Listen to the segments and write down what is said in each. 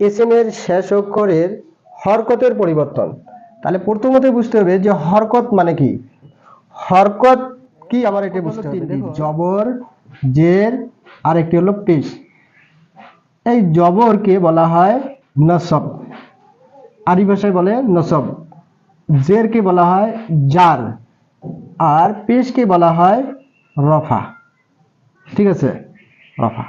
S এর শেষ অক্ষরের হরকতের পরিবর্তন। তাহলে প্রথমত বুঝতে হবে যে হরকত মানে কি? হরকত কি? আমার এটা বুঝতে হবে। জবর জের আর একটি হলো পেশ এই জবরকে বলা হয় নসব। আরবি ভাষায় বলে নসব। জেরকে বলা হয় জার। আর পেশকে বলা হয় রফা। ঠিক আছে? রফা।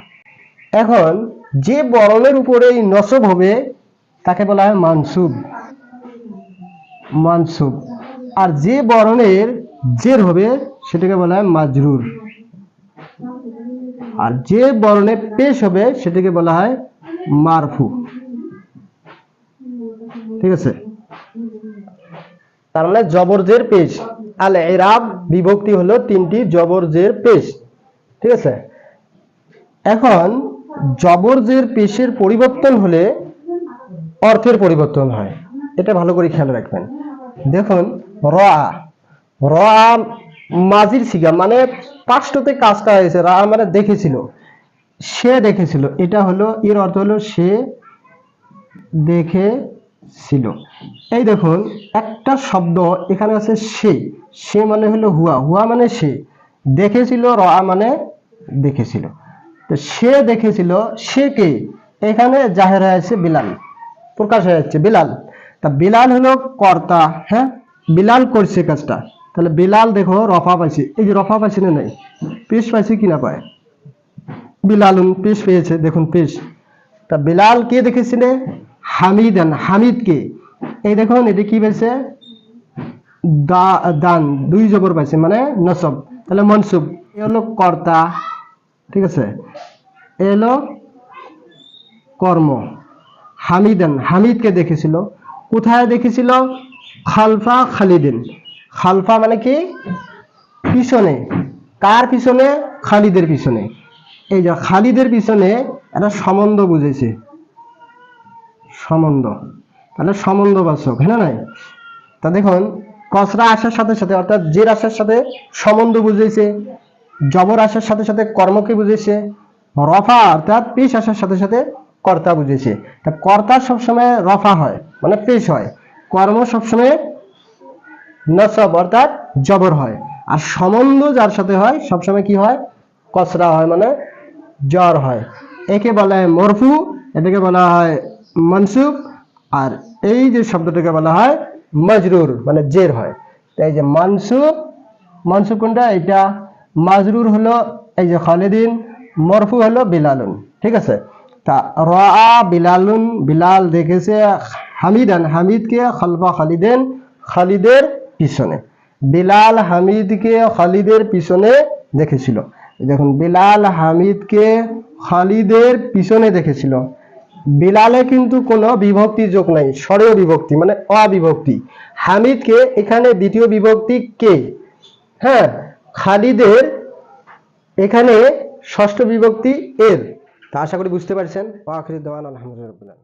এখন যে বরণের উপরে এই নসব হবে, তাকে বলা হয় মানসুব। মানসুব। আর যে বরণের জের হবে, সেটাকে বলা হয় মাজরুর। আর যে বরণে পেশ হবে, সেটাকে বলা হয় মারফু। ঠিক আছে? তার মানে জবরজের পেশ। আল এরাব বিভক্তি হলো তিনটি জবরজের পেশ। ঠিক আছে? এখন জবরজের পেশের পরিবর্তন হলে অর্থের পরিবর্তন হয়। এটা ভালো করে খেয়াল রাখবেন। দেখুন, র মাজির সিগা মানে পাঁচটাতে কাজটা হয়েছে। রা মানে দেখেছিল। সে দেখেছিল। এটা হলো, এর অর্থ হলো সে দেখেছিল। এই দেখুন, একটা শব্দ এখানে আছে সে। সে মানে হলো হুয়া। হুয়া মানে সে। দেখেছিল, র মানে দেখেছিল। তো সে দেখেছিল, সে কে? এখানে জাহের হয়েছে বিলাল, প্রকাশ হয়ে যাচ্ছে বিলাল। তা বিলাল হলো কর্তা হ্যাঁ? বিলাল করছে কাজটা। তাহলে বিলাল দেখো রফা পাইছে। এই যে রফা পাইছে না নাই? পিস পাইছে কিনা পায় বিলাল পিস পেয়েছে, দেখুন পিস তা বিলাল কে দেখেছিলে? হামিদান হামিদ কে? এই দেখুন, এটি কি পেয়েছে দা, দান, দুই জবর পাইছে মানে নসব। তাহলে মনসুব। এ হলো কর্তা ঠিক আছে? এ হলো কর্ম। হামিদান, হামিদকে দেখেছিল। কোথায় দেখেছিল? খালফা খালিদিন। খালফা মানে কি? পিছনে। কার পিছনে? খালিদের পিছনে। এই যে খালিদের পিছনে একটা সম্বন্ধ বুঝেছে। সম্বন্ধ। তাহলে সম্বন্ধবাচক হ্যাঁ নাই? তা দেখুন, কসরা আসার সাথে সাথে, অর্থাৎ জের আসার সাথে সম্বন্ধ বুঝেছে। জবর আসার সাথে সাথে কর্মকে বুঝেছে, রফা অর্থাৎ পেশ আসার সাথে সাথে কর্তা বুঝেছে। তা কর্তা সবসময় রফা হয় মানে পেশ হয়। কর্ম সবসময় নসব অর্থাৎ জবর হয়। আর সম্বন্ধ যার সাথে হয়, সবসময় কি হয়? কসরা হয় মানে জ্বর হয়। একে বলা হয় মরফু, এটাকে বলা হয় মনসুব আর এই যে শব্দটাকে বলা হয় মজরুর মানে জের হয়। তো এই যে মানসুব মানসুব কোনটা? এটা মাজরুর হলো এই যে খালিদিন, মরফু হলো বিলালুন। ঠিক আছে? তা রা বিলালুন, বিলাল দেখেছে হামিদান, হামিদকে খালফা খালিদেন, খালিদের পিছনে। বিলাল হামিদকে খালিদের পিছনে দেখেছিল। দেখুন, বিলাল হামিদকে খালিদের পিছনে দেখেছিল। বিলালে কিন্তু কোনো বিভক্তি যোগ নাই স্বরেও বিভক্তি মানে অবিভক্তি। হামিদকে এখানে দ্বিতীয় বিভক্তি কে? হ্যাঁ খালিদের এখানে ষষ্ঠ বিভক্তি এর। তা আশা করি বুঝতে পারছেন। আলহামদুলিল্লাহ